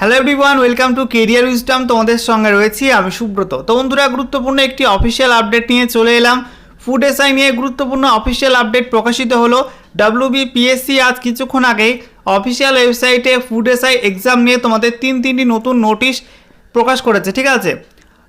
Hello everyone welcome to career wisdom তোমাদের সঙ্গে রয়েছি আমি সুব্রত। তো বন্ধুরা, গুরুত্বপূর্ণ একটি অফিসিয়াল আপডেট নিয়ে চলে এলাম। ফুড এসআই নিয়ে গুরুত্বপূর্ণ অফিসিয়াল আপডেট প্রকাশিত হলো। ডাব্লিউবিপিএসসি আজ কিছুক্ষণ আগেই অফিসিয়াল ওয়েবসাইটে ফুড এসআই এক্সাম নিয়ে তোমাদের তিন তিনটি নতুন নোটিশ প্রকাশ করেছে, ঠিক আছে?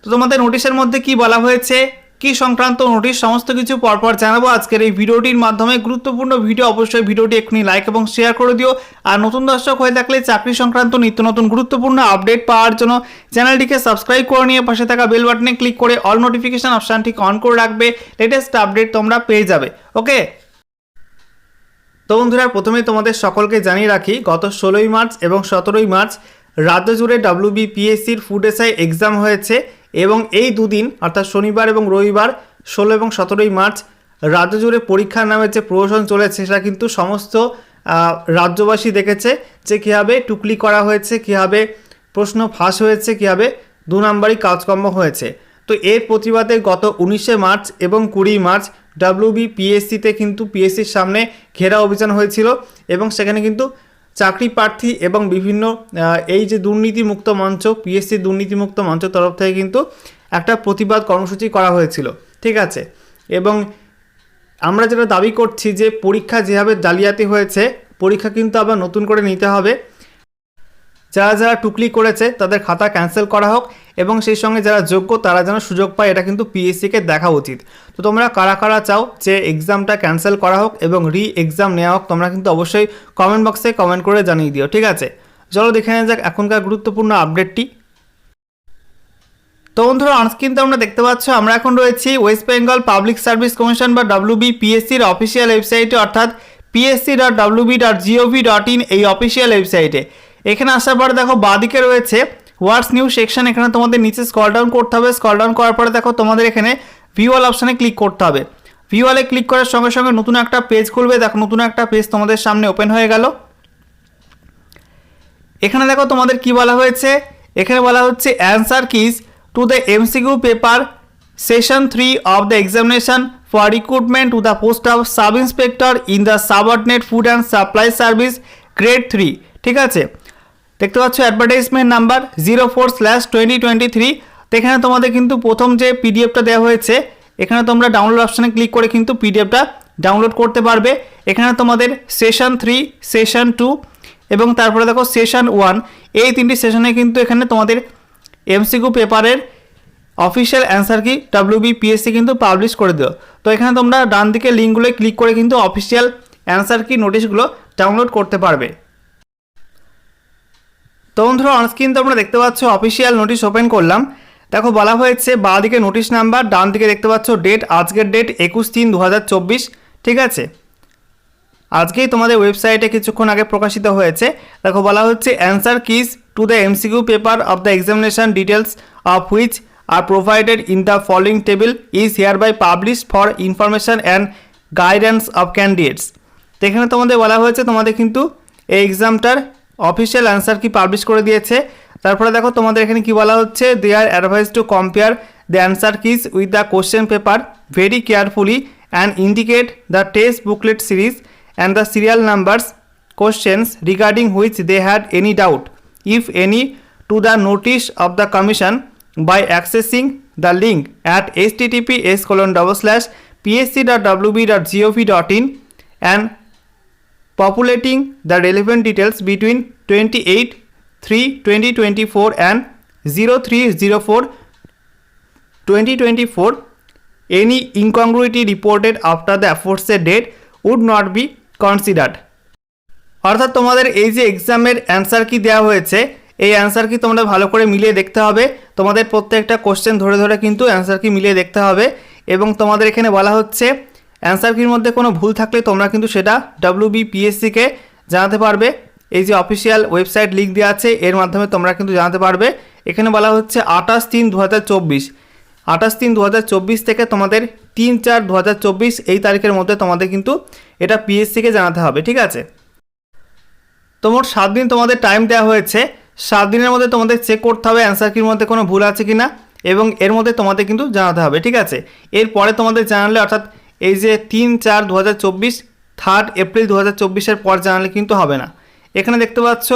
তো তোমাদের নোটিশের মধ্যে কি বলা হয়েছে? কি সংক্রান্ত নোটিশ, সমস্ত কিছু পরপর জানাব। আজকের এই ভিডিওটির মাধ্যমে গুরুত্বপূর্ণ ভিডিও, অবশ্যই ভিডিওটি এক্ষুনি লাইক এবং শেয়ার করে দিও। আর নতুন দর্শক হয়ে থাকলে চাকরি সংক্রান্ত নিত্য নতুন গুরুত্বপূর্ণ আপডেট পাওয়ার জন্য চ্যানেলটিকে সাবস্ক্রাইব করে নিয়ে পাশে থাকা বেল বাটনে ক্লিক করে অল নোটিফিকেশন অপশানটি অন করে রাখবে। লেটেস্ট আপডেট তোমরা পেয়ে যাবে। ওকে তো বন্ধুরা, প্রথমেই তোমাদের সকলকে জানিয়ে রাখি, গত ষোলোই মার্চ এবং সতেরোই মার্চ রাজ্য জুড়ে ডাব্লিউবিপিএসসির ফুড এসআই এক্সাম হয়েছে। এবং এই দুদিন, অর্থাৎ শনিবার এবং রবিবার, ষোলো এবং সতেরোই মার্চ, রাজ্য জুড়ে পরীক্ষার নামে যে প্রহসন চলেছে, সেটা কিন্তু সমস্ত রাজ্যবাসী দেখেছে যে কীভাবে টুকলি করা হয়েছে, কীভাবে প্রশ্ন ফাঁস হয়েছে, কীভাবে দু নম্বরই কাজকর্ম হয়েছে। তো এর প্রতিবাদে গত উনিশে মার্চ এবং কুড়ি মার্চ ডাব্লিউবি পিএসসিতে কিন্তু পিএসসির সামনে ঘেরা অভিযান হয়েছিল এবং সেখানে কিন্তু চাকরি প্রার্থী এবং বিভিন্ন এই যে দুর্নীতিমুক্ত মঞ্চ পিএসসি দুর্নীতিমুক্ত মঞ্চ তরফ থেকে কিন্তু একটা প্রতিবাদ কর্মসূচি করা হয়েছিল, ঠিক আছে? এবং আমরা যেটা দাবি করছি যে পরীক্ষা যেভাবে জালিয়াতি হয়েছে, পরীক্ষা কিন্তু আবার নতুন করে নিতে হবে। যারা যারা টুকলি করেছে, তাদের খাতা ক্যান্সেল করা হোক এবং সেই সঙ্গে যারা যোগ্য, তারা যেন সুযোগ পায়, এটা কিন্তু পিএসসিকে দেখা উচিত। তো তোমরা কারা কারা চাও যে এক্সামটা ক্যান্সেল করা হোক এবং রি এক্সাম নেওয়া হোক, তোমরা কিন্তু অবশ্যই কমেন্ট বক্সে কমেন্ট করে জানিয়ে দিও, ঠিক আছে? চলো দেখে নেওয়া যাক এখনকার গুরুত্বপূর্ণ আপডেটটি তো বন্ধুরা অনস্ক্রিন তো আমরা দেখতে পাচ্ছ, আমরা এখন রয়েছি West Bengal Public Service Commission বা ডাব্লিউবি পিএসসির অফিসিয়াল ওয়েবসাইটে অর্থাৎ PSC dot WB dot gov dot in এই অফিসিয়াল ওয়েবসাইটে এখানে আসার পরে দেখো বাদিকে রয়েছে হোয়াটস নিউ সেকশন এখানে তোমাদের নিচে স্কল ডাউন করতে হবে। স্কল ডাউন করার পরে দেখো তোমাদের এখানে ভিওয়াল অপশানে ক্লিক করতে হবে। ভিওয়ালে ক্লিক করার সঙ্গে সঙ্গে নতুন একটা পেজ খুলবে। দেখো নতুন একটা পেজ তোমাদের সামনে ওপেন হয়ে গেল। এখানে দেখো তোমাদের কি বলা হয়েছে? এখানে বলা হচ্ছে answer keys to the MCQ paper session three of the examination for recruitment to the post of sub inspector in the subordinate food and supply service grade three ঠিক আছে? দেখতে পাচ্ছ advertisement number zero four slash twenty twenty three তো এখানে তোমাদের কিন্তু প্রথম যে পিডিএফটা দেওয়া হয়েছে, এখানে তোমরা ডাউনলোড অপশানে ক্লিক করে কিন্তু পিডিএফটা ডাউনলোড করতে পারবে। এখানে তোমাদের সেশন থ্রি সেশন টু এবং তারপরে দেখো সেশন ওয়ান এই তিনটি সেশনে কিন্তু এখানে তোমাদের এমসিকিউ পেপারের অফিসিয়াল অ্যান্সার কি ডাব্লিউবিপিএসসি কিন্তু পাবলিশ করে দিও তো এখানে তোমরা ডান দিকে লিঙ্কগুলোয় ক্লিক করে কিন্তু অফিসিয়াল অ্যান্সার কি নোটিশগুলো ডাউনলোড করতে পারবে। তো বন্ধুরা অনস্ক্রিন তো আমরা দেখতে পাচ্ছ অফিসিয়াল নোটিশ ওপেন করলাম। দেখো, বলা হয়েছে, বাঁ দিকে নোটিশ নাম্বার ডান দিকে দেখতে পাচ্ছ ডেট আজকের ডেট একুশ তিন দু ঠিক আছে? আজকেই তোমাদের ওয়েবসাইটে কিছুক্ষণ আগে প্রকাশিত হয়েছে। দেখো, বলা হচ্ছে answer keys to the MCQ paper of the examination details of which are provided in the following table is hereby publish for information and guidance of candidates এখানে তোমাদের বলা হয়েছে, তোমাদের কিন্তু এই এক্সামটার অফিসিয়াল অ্যান্সার কি পাবলিশ করে দিয়েছে? তারপরে দেখো, তোমাদের এখানে কি বলা হচ্ছে? They are advise to compare the answer keys with the question paper very carefully and indicate the test booklet series and the serial numbers questions regarding which they had any doubt if any to the notice of the commission by accessing the link at https colon double slash PSC dot WB dot gov dot in and populating the relevant details between 28 3 2024 and 0304 2024 any incongruity reported after the aforesaid date would not be considered অর্থাৎ তোমাদের এই যে এক্সামের answer কি দেওয়া হয়েছে এই answer কি তোমরা ভালো করে মিলিয়ে দেখতে হবে তোমাদের প্রত্যেকটা কোশ্চেন ধরে ধরে কিন্তু অ্যান্সার কি মিলিয়ে দেখতে হবে এবং তোমাদের এখানে বলা হচ্ছে অ্যান্সার কির মধ্যে কোনো ভুল থাকলে তোমরা কিন্তু সেটা ডাব্লিউবিপিএসসিকে জানাতে পারবে। এই যে অফিসিয়াল ওয়েবসাইট লিঙ্ক দেওয়া আছে, এর মাধ্যমে তোমরা কিন্তু জানাতে পারবে। এখানে বলা হচ্ছে আঠাশ তিন দু হাজার চব্বিশ। আঠাশ তিন দু হাজার চব্বিশ থেকে তোমাদের তিন চার দু হাজার চব্বিশ এই তারিখের মধ্যে তোমাদের কিন্তু এটা পিএসসিকে জানাতে হবে, ঠিক আছে? তো মোট সাত দিন তোমাদের টাইম দেওয়া হয়েছে। সাত দিনের মধ্যে তোমাদের চেক করতে হবে অ্যান্সার কির মধ্যে কোনো ভুল আছে কি না এবং এর মধ্যে তোমাদের কিন্তু জানাতে হবে, ঠিক আছে? এরপরে তোমাদের জানালে অর্থাৎ এই যে তিন চার দু থার্ড এপ্রিল দু হাজার পর জানালে কিন্তু হবে না। এখানে দেখতে পাচ্ছ,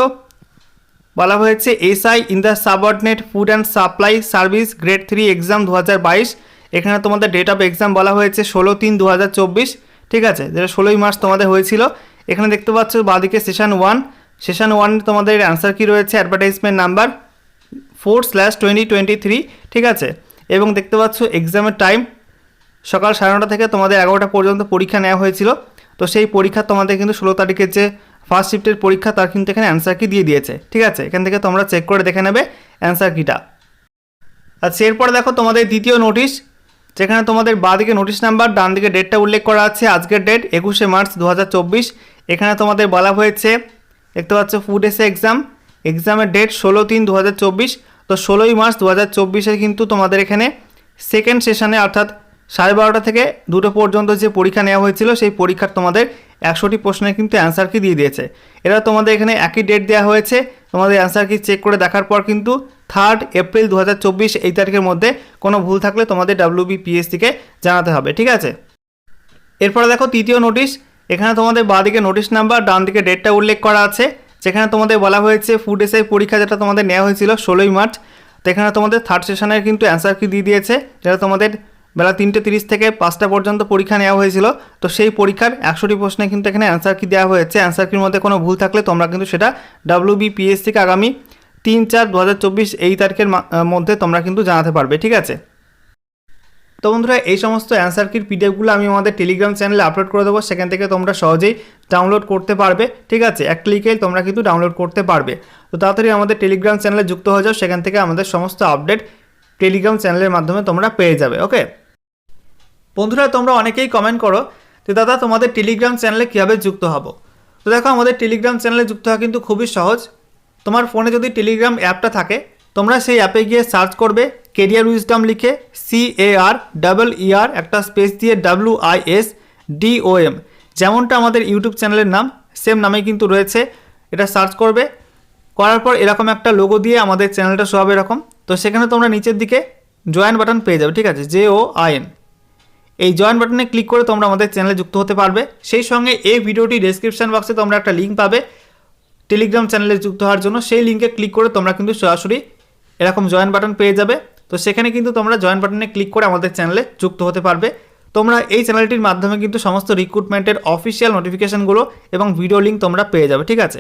বলা হয়েছে SI in the subordinate food and supply service grade three exam দু হাজার বাইশ। এখানে তোমাদের ডেট অফ এক্সাম বলা হয়েছে ষোলো তিন দু ঠিক আছে? যেটা ষোলোই মার্চ তোমাদের হয়েছিল। এখানে দেখতে পাচ্ছ বাদিকে সেশন ওয়ান। সেশন ওয়ান তোমাদের অ্যান্সার কী রয়েছে? Advertisement number four slash twenty twenty three ঠিক আছে? এবং দেখতে পাচ্ছ এক্সামের টাইম সকাল সাড়ে নটা থেকে তোমাদের এগারোটা পর্যন্ত পরীক্ষা নেওয়া হয়েছিল। তো সেই পরীক্ষা তোমাদের কিন্তু ষোলো তারিখের যে ফার্স্ট শিফটের পরীক্ষা, তার কিন্তু এখানে অ্যান্সার কি দিয়ে দিয়েছে। ঠিক আছে? এখান থেকে তোমরা চেক করে দেখে নেবে অ্যান্সার কিটা আচ্ছা এরপরে দেখো তোমাদের দ্বিতীয় নোটিশ যেখানে তোমাদের বাঁদিকে নোটিশ নাম্বার ডান দিকে ডেটটা উল্লেখ করা আছে, আজকের ডেট একুশে মার্চ দু হাজার চব্বিশ। এখানে তোমাদের বলা হয়েছে, দেখতে পাচ্ছ ফুড এসে এক্সাম এক্সামের ডেট ষোলো তিন দু তো ষোলোই মার্চ দু কিন্তু তোমাদের এখানে সেকেন্ড সেশনে অর্থাৎ সাড়ে বারোটা থেকে দুটো পর্যন্ত যে পরীক্ষা নেওয়া হয়েছিল, সেই পরীক্ষার তোমাদের একশোটি প্রশ্নের কিন্তু অ্যান্সার কি দিয়ে দিয়েছে। এরা তোমাদের এখানে একই ডেট দেওয়া হয়েছে। তোমাদের অ্যান্সার কি চেক করে দেখার পর কিন্তু থার্ড এপ্রিল দু হাজার চব্বিশ এই তারিখের মধ্যে কোনো ভুল থাকলে তোমাদের ডাব্লিউবিপিএসসিকে জানাতে হবে, ঠিক আছে? এরপরে দেখো তৃতীয় নোটিশ এখানে তোমাদের বাঁদিকে নোটিশ নাম্বার ডান দিকে ডেটটা উল্লেখ করা আছে। যেখানে তোমাদের বলা হয়েছে ফুড এসআই পরীক্ষা যেটা তোমাদের নেওয়া হয়েছিল ষোলোই মার্চ। তো এখানে তোমাদের থার্ড সেশনের কিন্তু অ্যান্সার কি দিয়ে দিয়েছে, যেটা তোমাদের বেলা তিনটে তিরিশ থেকে পাঁচটা পর্যন্ত পরীক্ষা নেওয়া হয়েছিল। তো সেই পরীক্ষার একশোটি প্রশ্নে কিন্তু এখানে অ্যান্সার কি দেওয়া হয়েছে? অ্যান্সার কির মধ্যে কোনো ভুল থাকলে তোমরা কিন্তু সেটা ডাব্লিউবিপিএসসিকে আগামী তিন চার দু এই তারিখের মধ্যে তোমরা কিন্তু জানাতে পারবে, ঠিক আছে? তো বন্ধুরা, এই সমস্ত অ্যান্সার কির পিডিএফগুলো আমি আমাদের টেলিগ্রাম চ্যানেলে আপলোড করে দেবো। সেখান থেকে তোমরা সহজেই ডাউনলোড করতে পারবে, ঠিক আছে? এক ক্লিকেই তোমরা কিন্তু ডাউনলোড করতে পারবে। তো তাড়াতাড়ি আমাদের টেলিগ্রাম চ্যানেলে যুক্ত হয়ে যাও। সেখান থেকে আমাদের সমস্ত আপডেট টেলিগ্রাম চ্যানেলের মাধ্যমে তোমরা পেয়ে যাবে ওকে বন্ধুরা, তোমরা অনেকেই কমেন্ট করো যে, দাদা, তোমাদের টেলিগ্রাম চ্যানেলে কীভাবে যুক্ত হব? তো দেখো, আমাদের টেলিগ্রাম চ্যানেলে যুক্ত হওয়া কিন্তু খুবই সহজ। তোমার ফোনে যদি টেলিগ্রাম অ্যাপটা থাকে, তোমরা সেই অ্যাপে গিয়ে সার্চ করবে কেরিয়ার উইজডম লিখে C A R double E R একটা স্পেস দিয়ে W I S D O M যেমনটা আমাদের ইউটিউব চ্যানেলের নাম সেম নামেই কিন্তু রয়েছে। এটা সার্চ করবে। করার পর এরকম একটা লোগো দিয়ে আমাদের চ্যানেলটা শো হবে এরকম। তো সেখানে তোমরা নিচের দিকে জয়েন বাটন পেয়ে যাবে, ঠিক আছে? জে ও আই এন এই জয়েন বাটনে ক্লিক করে তোমরা আমাদের চ্যানেলে যুক্ত হতে পারবে। সেই সঙ্গে এই ভিডিওটি ডেসক্রিপশন বক্সে তোমরা একটা লিঙ্ক পাবে। টেলিগ্রাম চ্যানেলে যুক্ত হওয়ার জন্য সেই লিঙ্কে ক্লিক করে তোমরা কিন্তু সরাসরি এরকম জয়েন বাটন পেয়ে যাবে। তো সেখানে কিন্তু তোমরা জয়েন বাটনে ক্লিক করে আমাদের চ্যানেলে যুক্ত হতে পারবে। তোমরা এই চ্যানেলটির মাধ্যমে কিন্তু সমস্ত রিক্রুটমেন্টের অফিসিয়াল নোটিফিকেশনগুলো এবং ভিডিও লিঙ্ক তোমরা পেয়ে যাবে, ঠিক আছে?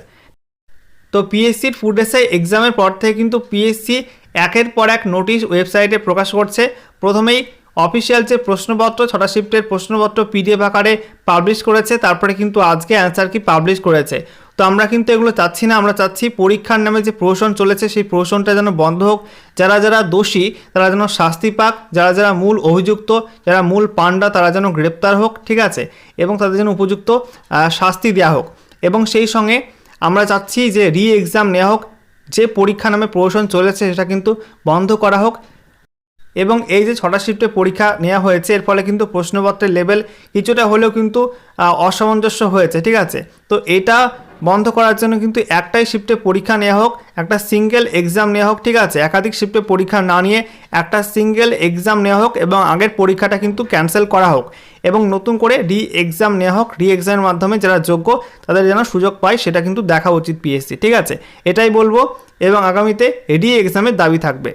তো পিএসসির ফুড এসআই এক্সামের পর থেকে কিন্তু পিএসসি একের পর এক নোটিশ ওয়েবসাইটে প্রকাশ করছে। প্রথমেই অফিসিয়াল যে প্রশ্নপত্র, ছটা শিফটের প্রশ্নপত্র পিডিএফ আকারে পাবলিশ করেছে, তারপরে কিন্তু আজকে অ্যান্সার কি পাবলিশ করেছে। তো আমরা কিন্তু এগুলো চাচ্ছি না, আমরা চাচ্ছি পরীক্ষার নামে যে প্রহসন চলেছে, সেই প্রহসনটা যেন বন্ধ হোক। যারা যারা দোষী, তারা যেন শাস্তি পাক, যারা যারা মূল অভিযুক্ত, যারা মূল পান্ডা তারা যেন গ্রেপ্তার হোক, ঠিক আছে? এবং তাদের যেন উপযুক্ত শাস্তি দেওয়া হোক। এবং সেই সঙ্গে আমরা চাচ্ছি যে রি এক্সাম নেওয়া হোক, যে পরীক্ষা নামে প্রহসন চলেছে, সেটা কিন্তু বন্ধ করা হোক। এবং এই যে ছটা শিফটে পরীক্ষা নেওয়া হয়েছে, এর ফলে কিন্তু প্রশ্নপত্রের লেভেল কিছুটা হলেও কিন্তু অসামঞ্জস্য হয়েছে, ঠিক আছে? তো এটা বন্ধ করার জন্য কিন্তু একটাই শিফটে পরীক্ষা নেওয়া হোক, একটা সিঙ্গেল এক্সাম নেওয়া হোক, ঠিক আছে? একাধিক শিফটে পরীক্ষা না নিয়ে একটা সিঙ্গেল এক্সাম নেওয়া হোক এবং আগের পরীক্ষাটা কিন্তু ক্যান্সেল করা হোক এবং নতুন করে রি এক্সাম নেওয়া হোক রি এক্সামের মাধ্যমে যারা যোগ্য, তাদের যেন সুযোগ পায়, সেটা কিন্তু দেখা উচিত পিএসসি ঠিক আছে? এটাই বলব এবং আগামীতে রি এক্সামের দাবি থাকবে।